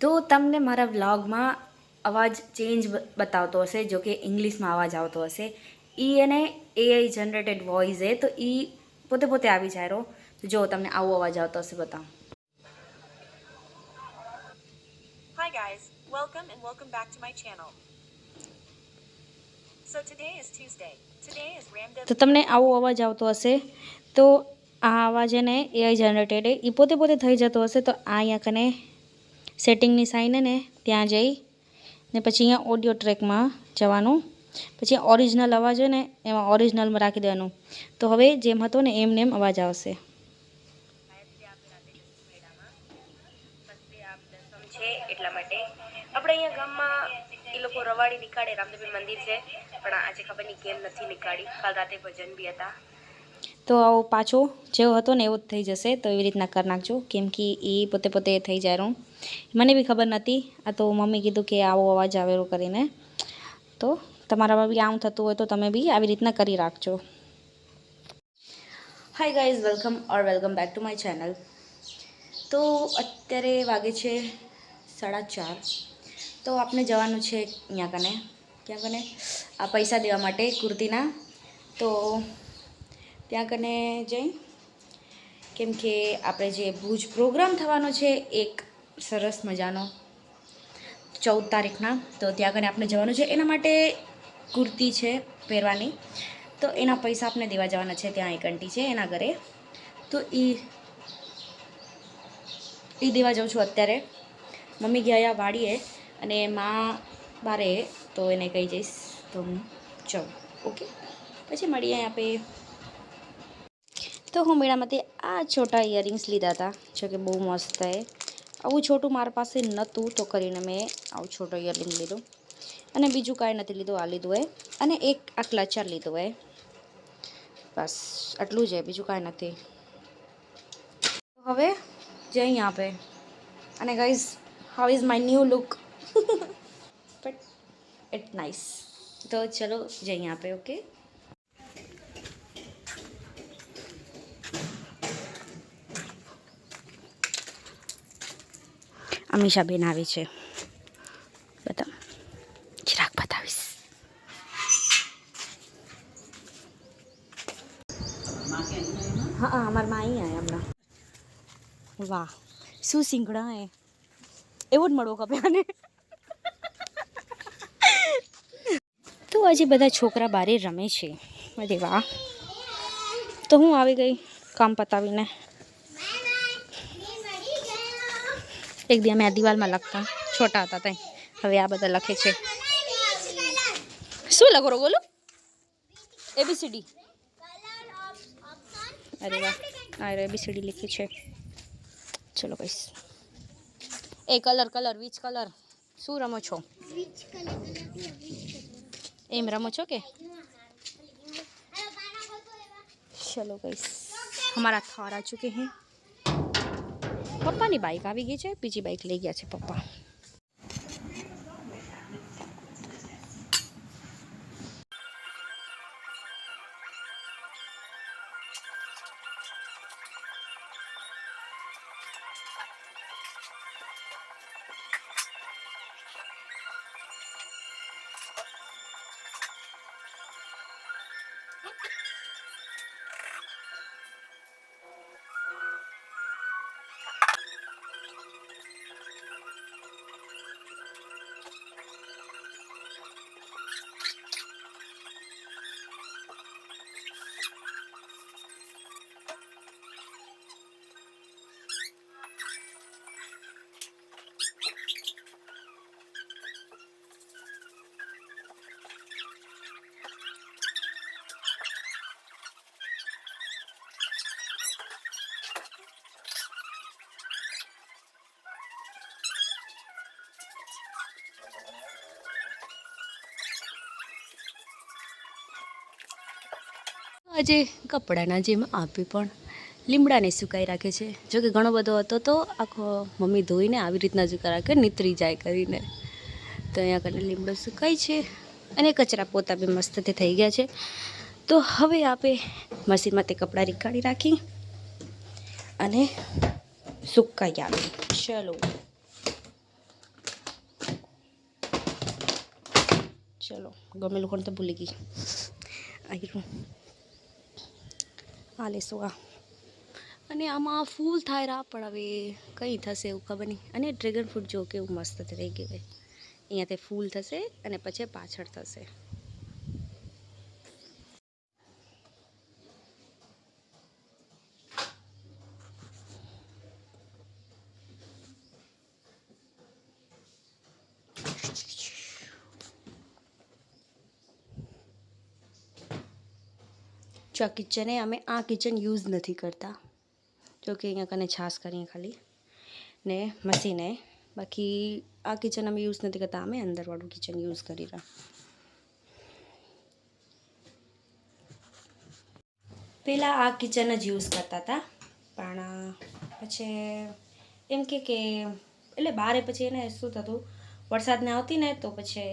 તો તમને મારા વ્લોગમાં અવાજ ચેન્જ બતાવતો હશે જો કે ઇંગ્લિશમાં અવાજ આવતો હશે એ એને એઆઈ જનરેટેડ વોઇસ એ તો એ પોતે પોતે આવી જાય રહો તો જો તમને આવો અવાજ આવતો હશે બતાવો Hi guys, welcome and welcome back to my channel. So today is Tuesday. Today is Ramdev. તો તમને આવો અવાજ આવતો હશે તો આ અવાજ એને એઆઈ જનરેટેડ એ પોતે પોતે થઈ જતો હશે તો આ અહીંયા કને સેટિંગની સાઈન ને, ત્યાં જઈ ને પછી અહીંયા ઓડિયો ટ્રેકમાં જવાનું. પછી ઓરિજિનલ અવાજ હોય ને, એમાં ઓરિજિનલમાં રાખી દેવાનું. તો હવે જેમ હતો ને એમ નેમ અવાજ આવશે. એટલા માટે. આપણે અહીંયા ગામમાં એ લોકો રવાડી નીકાળે રામદેવી મંદિર છે. પણ આજે ખબર નહીં કેમ નથી નીકાળી. કાલ રાતે ભજન બી હતા. તો આવો પાછો, જેવો હતો ને એવો જ થઈ જશે. તો એવી રીતના કરી નાખજો. કેમ કે એ પોતે પોતે થઈ જાય મને બી ખબર નથી આ તો મમ્મી કીધું કે આવો અવાજ આવેલો કરીને. તો તમારામાં બી આમ થતું હોય તો તમે બી આવી રીતના કરી રાખજો. Hi guys welcome or welcome back to my channel તો અત્યારે વાગે છે સાડા ચાર. તો આપણે જવાનું છે ત્યાં કને ક્યાં કને આ પૈસા દેવા માટે કુર્તીના. તો ત્યાં કને જઈ. કેમ કે આપણે જે ભુજ પ્રોગ્રામ થવાનો છે, એક સરસ મજાનો. ચૌદ તારીખના. તો ત્યાં કને આપણે જવાનું છે. એના માટે કુર્તી છે પહેરવાની. તો એના પૈસા આપણે દેવા જવાના છે ત્યાં એક આંટી છે, એના ઘરે. તો એ એ દેવા જાઉં છું અત્યારે. મમ્મી ગયા વાડીએ અને માં બારે. તો એને કહી જઈશ, તો હું જાઉં. ઓકે? પછી મળીએ આપણે તો હું મેળામાંથી આ છોટા ઇયરિંગ્સ લીધા હતા, જો કે બહુ મસ્ત એ આવું છોટું મારા પાસે નહોતું, તો કરીને મેં આવું છોટો ઇયરિંગ લીધું. અને બીજું કાંઈ નથી લીધું, આ લીધું એ અને એક આ ક્લચર લીધું એ બસ, આટલું જ એ બીજું કાંઈ નથી. હવે જઈ આપે. અને guys how is my new look but it nice તો ચલો જઈ આપે ઓકે અમીષાબેન આવી છે. બતા જરાક બતાવીશ. હા અમારા માં અહીં આવ્યા હમણાં. વાહ, શું સિંગડા એ એવો જ મળવો કપે આને તો આજે બધા છોકરા બારે રમે છે. અરે વાહ. તો હું આવી ગઈ કામ પતાવીને. એક દી અમે આ દિવાલમાં લખતા. છોટા હતા ત્યાં હવે આ બધા લખે છે. શું લખો રો બોલો? એબીસીડી અરે વાહ. આ એબીસીડી લખી છે. ચલો કહીશ એ કલર કલર વિચ કલર? શું રમો છો? એમ રમો છો કે? ચલો કહીશ હમારા થાર આ ચુકે હે. પપ્પાની બાઇક આવી ગઈ છે બીજી બાઇક લઈ ગયા છે પપ્પા. આજે કપડાના જેમ આપી પણ લીમડાને સુકાઈ રાખે છે. જો કે ઘણો બધો હતો તો આખો મમ્મી ધોઈને આવી રીતના સુકા રાખે, નીતરી જાય કરીને. તો અહીંયા કરીને લીમડો સુકાય છે અને કચરા પોતા બી મસ્તથી થઈ ગયા છે. તો હવે આપે મશીનમાં તે કપડાં રીકાળી રાખી અને સુકાઈ આવે. ચલો. ચલો. ગમેલું લોકોને તો ભૂલી ગઈ. આવ્યું આ લેશું આ અને આમાં ફૂલ થાય રા પણ હવે કંઈ થશે એવું ખબર નહીં. અને ડ્રેગન ફ્રૂટ જો કેવું મસ્ત થઈ ગયું હોય. અહીંયાથી ફૂલ થશે અને પછી પાછળ થશે. જો આ કિચને અમે આ કિચન યુઝ નથી કરતા. જો અહીંયા કને છાશ કરીએ ખાલી ને મસીને બાકી આ કિચન અમે યુઝ નથી કરતા, અમે અંદરવાળું કિચન યુઝ કરી રહ્યા. પહેલાં આ કિચન જ યુઝ કરતા હતા, પણ પછી એમ કે કે એટલે બારે પછી એને શું થતું, વરસાદ ને આવતી ને તો પછી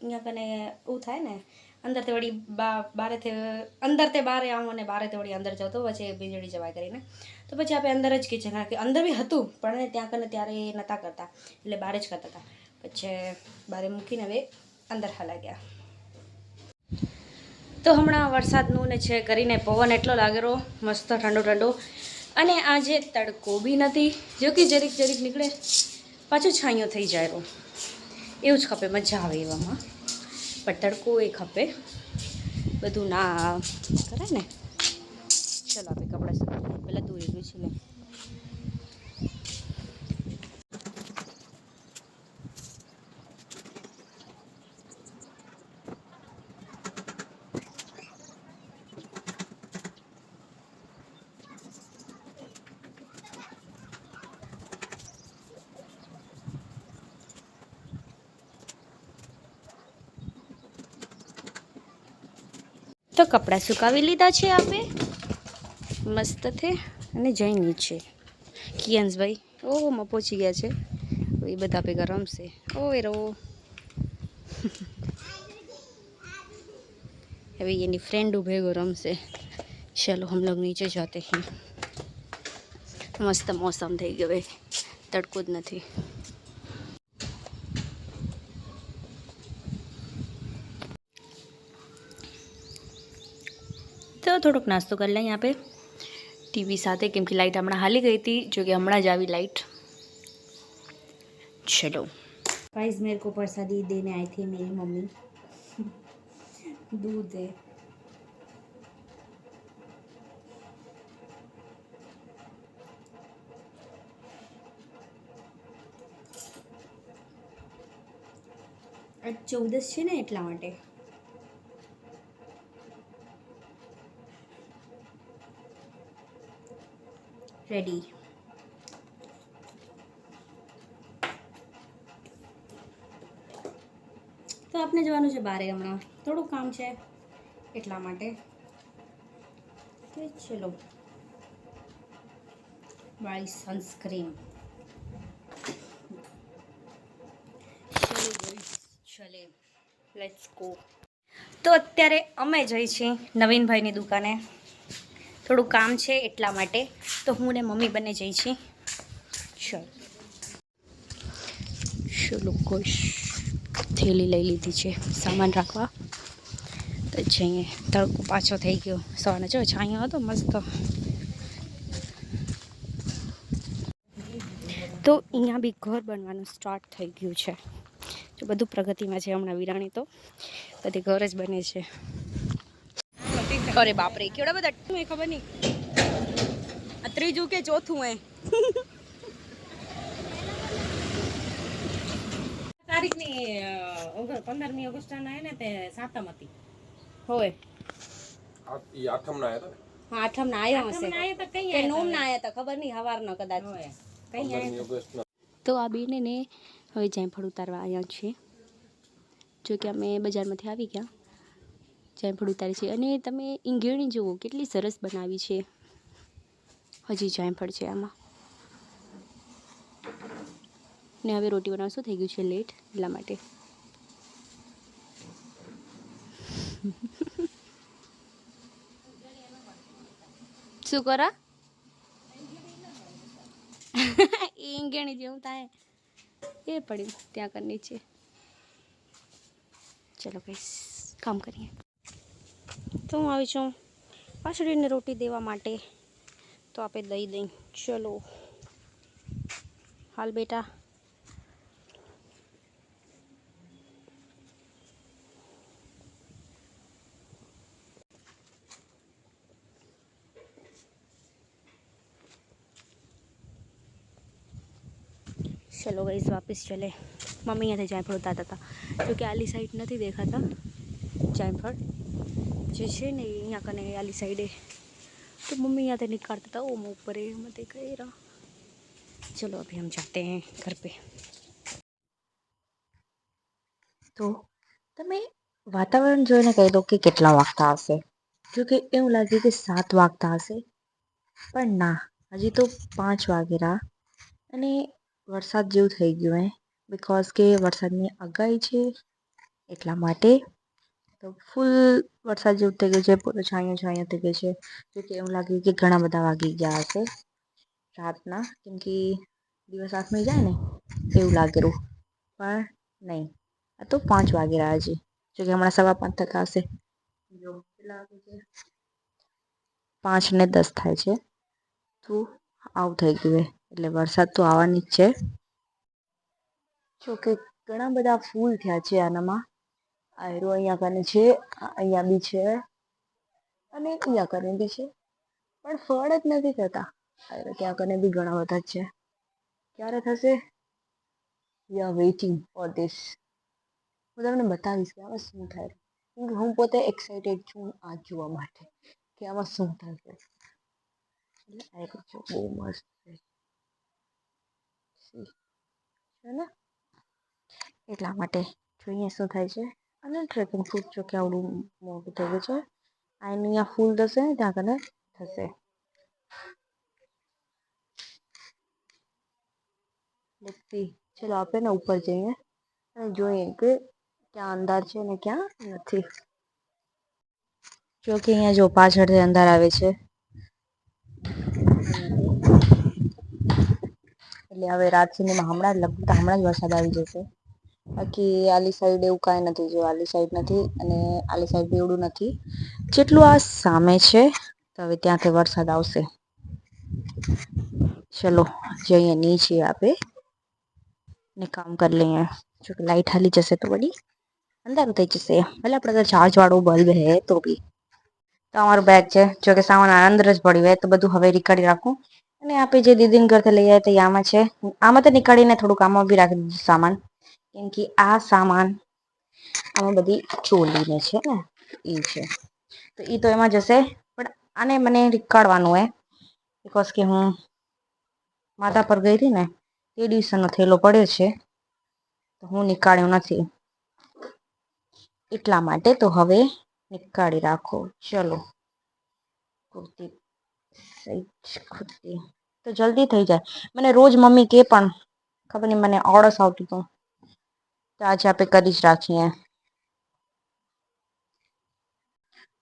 અહીંયા કને એવું થાય ને અંદરથી વળી બા, બારેથી અંદર તે બારે આવું અને બારેથી વળી અંદર જતો પછી વીજળી જવાય કરીને. તો પછી આપણે અંદર જ કિચન રાખી અંદર બી હતું, પણ ત્યાં કને ત્યારે એ નહોતા કરતા, એટલે બહાર જ કરતા હતા. પછી બારે મૂકીને હવે અંદર હાલા ગયા. તો હમણાં વરસાદનું ને છે કરીને પવન એટલો લાગેલો મસ્ત ઠંડો ઠંડો. અને આજે તડકો બી નથી, જો કે જરીક જરીક નીકળે, પાછું છાંયો થઈ જાય એવું જ ખપે, મજા આવે એવામાં. પણ એ ખપે બધું ના કરે ને. ચલો આપણે કપડાં પહેલાં દોરી ગયું છે લે. તો કપડાં સુકાવી લીધા છે આપે. મસ્ત થે અને જઈ નીચે કિયન્સભાઈ, ઓહો, માં પહોંચી ગયા છે. એ બધા ભેગા રમશે. ઓ એ રો. હવે એની ફ્રેન્ડ ભેગો રમશે. ચલો, હમ લોગ નીચે જાતે. મસ્ત મોસમ થઈ ગયો તડકો જ નથી. થોડોક નાસ્તો કરી લઈએ આપણે. ટીવી સાથે કેમ કે લાઇટ હમણાં હાલી ગઈ હતી જો કે હમણાં જ આવી લાઇટ ચલો. प्राइस મેર કો प्रसादी દેને આઈ थी मेरी મમ્મી. દૂધ है ચૌદસ છે ને એટલા માટે. રેડી તો આપણે જવાનું છે બારે હમણાં. થોડું કામ છે એટલા માટે. ચલો. વાળી સનસ્ક્રીન ચલે લેટ્સ ગો તો અત્યારે અમે જઈ છીએ નવીનભાઈની દુકાને. થોડું કામ છે એટલા માટે. તો હું ને મમ્મી બંને જઈ છીએ. ચલો. ચલો ખુશ થેલી લઈ લીધી છે, સામાન રાખવા. તો જઈએ તડકો પાછો થઈ ગયો. સવારનો જો છાંયો હતો, મસ્ત. તો અહીંયા બી ઘર બનવાનું સ્ટાર્ટ થઈ ગયું છે. જો બધું પ્રગતિમાં છે હમણાં વિરાણી તો. બધી ઘર જ બને છે. અરે બાપરે કેવડા બધા શું એ ખબર નહીં. આ ત્રીજું કે ચોથું એ. તારીખની પંદરમી ઓગસ્ટ ના ને તે સાતમ હતી. હોય આ ઈ આઠમના આયા હતા હા આઠમ ના આવ્યા હશે. આઠમના આયા તો કઈ કે નોમ ના આવ્યા હતા ખબર નહીં હવારનો કદાચ. હોય ને કઈ પંદરમી ઓગસ્ટના. તો આ બેને ને હવે જાયફળ ઉતારવા આવ્યા છીએ. જો કે અમે બજારમાંથી આવી ગયા. જાયફળ ઉતારી છે. અને તમે ઈંગેણી જુઓ, કેટલી સરસ બનાવી છે. હજી જાયફળ છે આમાં. ને હવે રોટી બનાવવાનું શું થઈ ગયું છે લેટ એટલા માટે. શું કરા? ઈંગેણી જેવું થાય. એ પડ્યું ત્યાં કરની નીચે. ચલો કઈ કામ કરીએ. તો હું આવી છું પાછળીને રોટી દેવા માટે. તો આપણે દઈ દઈ. ચલો. હાલ બેટા. ચલો ગઈશ વાપસ ચલે. મમ્મી અહીંયાથી જાયફળ ઉતારતા હતા. જો કે આલી સાઈડ નથી દેખાતા. જાયફળ જે છે ને એ અહીંયા કને આલી સાઈડે तो मम्मी यहाँ से निकालता था वो मुँह पर मत गए रहा चलो अभी हम जाते हैं घर पे તો તમે વાતાવરણ જોઈને કહી દો કે કેટલા વાગતા હશે જો કે એવું લાગે કે સાત વાગતા હશે પણ ના હજી તો પાંચ વાગેરા અને વરસાદ જેવું થઈ ગયું હે બિકોઝ કે વરસાદની આગાહી છે એટલા માટે ફૂલ વરસાદ જેવું થઈ ગયું છે, પૂરો છાંયો છાંયો થઈ ગયો છે. જોકે એવું લાગ્યું કે ઘણા બધા વાગી ગયા હશે રાતના, કેમ કે દિવસ આથમી જાય ને, એવું લાગેલું પણ નહીં, આ તો પાંચ વાગી રહ્યા છે. જોકે હમણાં સવા પાંચ થતા હશે. જો, કેટલા પાંચ ને દસ થાય છે. તો આવું થઈ ગયું એટલે વરસાદ તો આવવાની જ છે. જોકે ઘણા બધા ફૂલ થયા છે આનામાં. આયરો અહીંયા કને છે અહીંયા બી છે અને અહીંયા કને બી છે. પણ ફળ જ નથી થતા. આયરો ત્યાં કને બી ઘણા બધા છે. ક્યારે થશે? We are waiting for this હું તમને બતાવીશ કે આમાં શું થાય કેમ કે હું પોતે એક્સાઇટેડ છું આ જોવા માટે કે આમાં શું થશે એટલે આયરો જો બહુ મસ્ત છે ને? એટલા માટે જોઈએ શું થાય છે. અને ડ્રેગન ફ્રૂટ જો કે આવડું મોટું થઈ ગયું છે આ અહીંયા ફૂલ થશે ત્યાં કને થશે લેટ્સી ચલો આપણે ઉપર જઈએ અને જોઈએ કે ક્યાં અંધાર છે ને ક્યાં નથી જો કે અહીંયા જો પાછળથી અંધાર આવે છે એટલે હવે રાત સુધીમાં હમણાં લગભગ હમણાં જ વરસાદ આવી જશે બાકી આલી સાઈડ એવું કાંઈ નથી, જો આલી સાઈડ નથી અને આલી સાઈડ બી એવડું નથી. જેટલું આ સામે છે, તો હવે ત્યાંથી વરસાદ આવશે. ચલો જઈએ નીચે આપે ને કામ કરી લઈએ. જો કે લાઈટ હાલી જશે તો વળી. અંધારું થઈ જશે. ભલે આપણે ચાર્જ વાળો બલ્બ હે તો બી. તો અમારું બેગ છે. જો કે સામાન અંદર જ પડ્યું હોય તો બધું હવે નીકાળી રાખું. અને આપણે જે દીદીને ઘરથી લઈ આવ્યા તે આમાં છે. આમાં તો નીકાળીને થોડુંક આમાં બી રાખી દીધું સામાન. કેમ કે આ સામાન આમાં બધી ચોલીને છે ને, એ છે. તો એ તો એમાં જશે, પણ આને મને નીકાળવાનું હે બિકોઝ કે હું માથા પર ગઈ હતી ને, તે દિવસનો થેલો પડ્યો છે, તો હું નીકાળ્યો નથી. એટલા માટે તો હવે નીકાળી રાખો. ચલો. કુર્તી સહી કુર્તી. તો જલ્દી થઈ જાય. મને રોજ મમ્મી કે પણ, ખબર નહીં, મને ઓળસ આવતું હતું. તો આજે આપણે કરી જ રાખીએ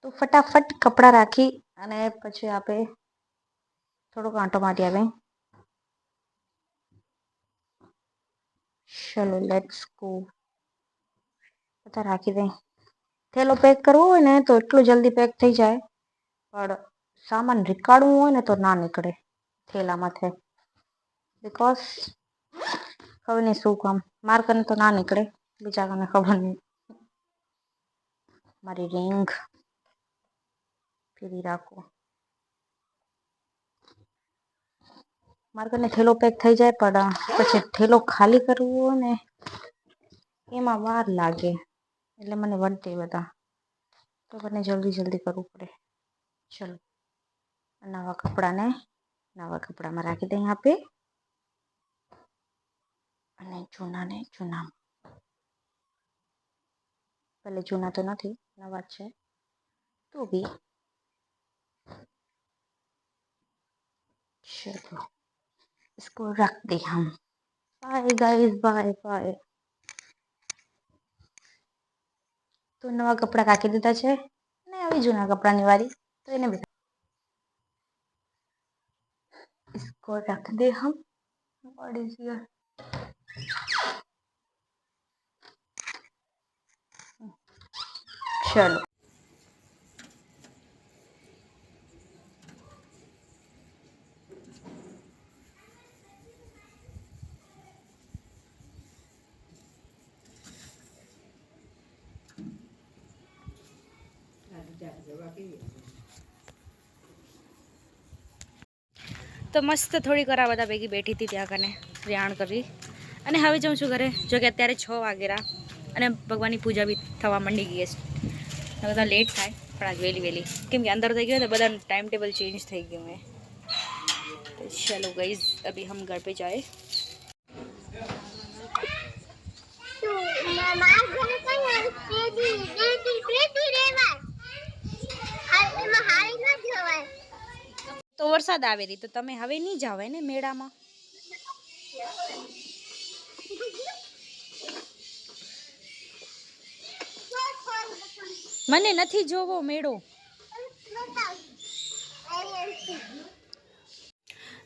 તો ફટાફટ કપડાં રાખી અને પછી આપણે થોડોક આંટો મારી આવે ચલો લેટ્સ ગો બધા રાખી દે થેલો પેક કરવો હોય ને તો એટલું જલ્દી પેક થઈ જાય પણ સામાન રીકાળવું હોય ને તો ના નીકળે થેલામાંથી બિકોઝ ખબર નહીં શું કામ માર કને તો ના નીકળે બીજા કને ખબર નહીં મારી રિંગ ફેરી રાખો મારે કને થેલો પેક થઈ જાય પણ પછી થેલો ખાલી કરવો હોય ને એમાં વાર લાગે એટલે મને વળતે બધા તો મને જલ્દી જલ્દી કરવું પડે ચલો નવા કપડાને નવા કપડામાં રાખી દઈએ આપે અને જૂનાને જૂના ભલે જૂના તો નથી નવા જ છે તો બી चलो इसको रख दे हम बाय गाइस बाय बाय તો નવા કપડાં કાઢી દીધા છે ને આવી જૂના કપડાની વારી તો એને બી इसको रख दे हम what is here ચલો. તો મસ્ત થોડીક વાર બધા ભેગી બેઠી હતી ત્યાં કને, રેહાણ કરી અને હવે જાઉં છું ઘરે જો કે અત્યારે છ વાગેરા અને ભગવાનની પૂજા બી થવા માંડી ગઈ છે બધા લેટ થાય પણ આજ વહેલી વહેલી કેમ કે અંદર થઈ ગયું ને બધા ટાઈમ ટેબલ ચેન્જ થઈ ગયું હે તો ચલો ગઈઝ અભી હમ ઘર पे जाए તો વરસાદ આવે રહી તો તમે હવે નહીં જાવ ને મેળામાં મને નથી જોવો મેળો.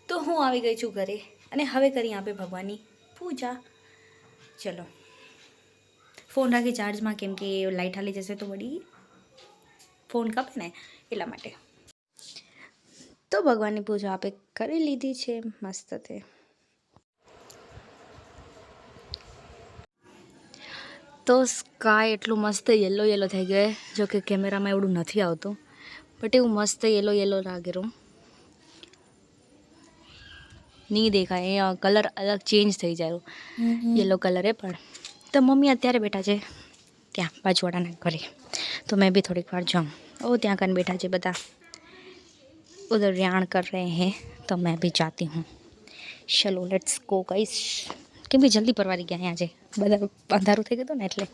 તો હું આવી ગઈ છું ઘરે અને હવે કરી આપે ભગવાનની પૂજા. ચલો. ફોન રાખી ચાર્જમાં કેમ કે લાઇટ હાલી જશે તો વળી ફોન કપે ને એટલા માટે. તો ભગવાનની પૂજા આપે કરી લીધી છે મસ્ત તે. તો સ્કાય એટલું મસ્ત યલો યલો થઈ ગયો જો કે કેમેરામાં એવડું નથી આવતું બટ એવું મસ્ત યલો યલો લાગેલું નહીં દેખાય એ કલર અલગ ચેન્જ થઈ જાય યલો કલરે પણ તો મમ્મી અત્યારે બેઠા છે ત્યાં બાજુવાળાના ઘરે તો મેં બી થોડીક વાર જાઉં ઓ ત્યાં કન બેઠા છે બધા उधर रियाण कर रहे हैं तो मैं भी जाती हूँ चलो लेट्स गो गाइस કેમ કે જલ્દી પરવારી ગયા અહીંયા આજે બધા અંધારું થઈ ગયું હતું ને એટલે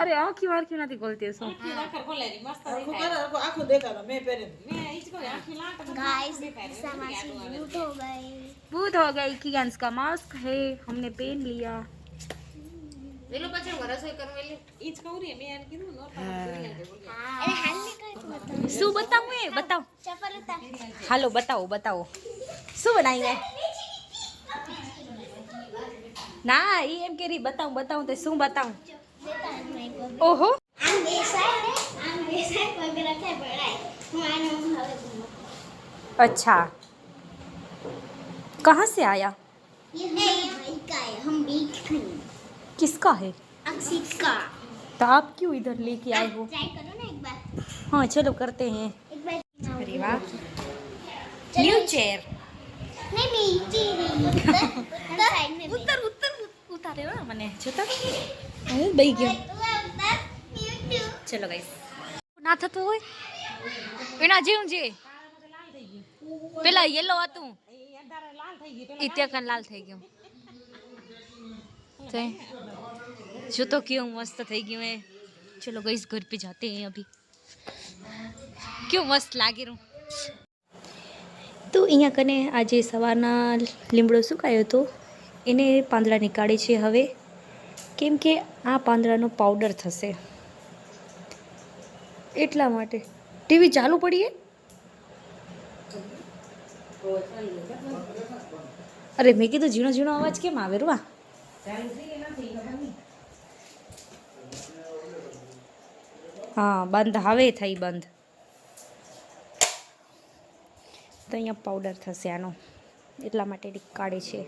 અરે આખી વાર ક્યું નથી ખોલતી શું भूत हो गई कि गैंस का मास्क है हमने पहन लिया પેલું પછી હું રસોઈ કરવા એટલે ઈ જ કહું ને મેં એને કીધું નો શું બતાવું એ બતાવ હાલો બતાવો બતાવો શું બનાવી ના એ એમ કે રહી બતાવું બતાવું તો શું બતાવું ઓહો अच्छा कहाँ से आया ये हमारे भाई का है हम बेच खरीद किसका है अक्षित का तो आप क्यों इधर लेके आए हो ट्राई करो ना एक बार हाँ चलो करते हैं एक बार अरे वाह न्यू चेयर नहीं नीचे नहीं उत्तर उत्तर साइड में ઉત્તર ઉત્તર ઉતારે હો મને જોતા હું બઈ ગયો उत्तर यूट्यूब ચલો ગાઈસ ના થતું હોય એના જેવું છે પેલા યલો હતું એ ત્યાં કાન લાલ થઈ ગયું તે જો તો કેવું મસ્ત થઈ ગયું હે ચલો ગઈસ ઘર पे जाते हैं अभी કેવું મસ્ત લાગેલું તો અહીંયા કને આજે સવારના લીમડો સુકાયો હતો એને પાંદડા નીકાળે છે હવે કેમ કે આ પાંદડાનો પાવડર થશે એટલા માટે ટીવી ચાલુ પડીએ અરે મેં કીધું ઝીણો ઝીણો અવાજ કેમ આવે રૂવા હા, બંધ. હવે થઈ બંધ. તો અહીંયા પાવડર થશે આનો. એટલા માટે કાઢે છે.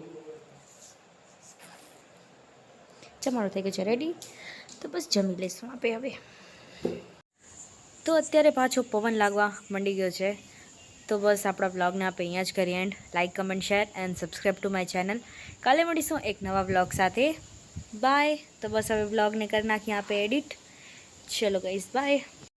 જમાડો થઈ ગયો છે રેડી તો બસ જમી લઈશું આપે હવે. તો અત્યારે પાછો પવન લાગવા મંડી ગયો છે. તો બસ આપણા બ્લોગને આપણે અહીંયા જ કરીએ and like comment share and subscribe to my channel કાલે મળીશું એક નવા બ્લોગ સાથે. બાય તો બસ હવે બ્લોગને કરી નાખીએ આપણે એડિટ ચલો ગઈશ બાય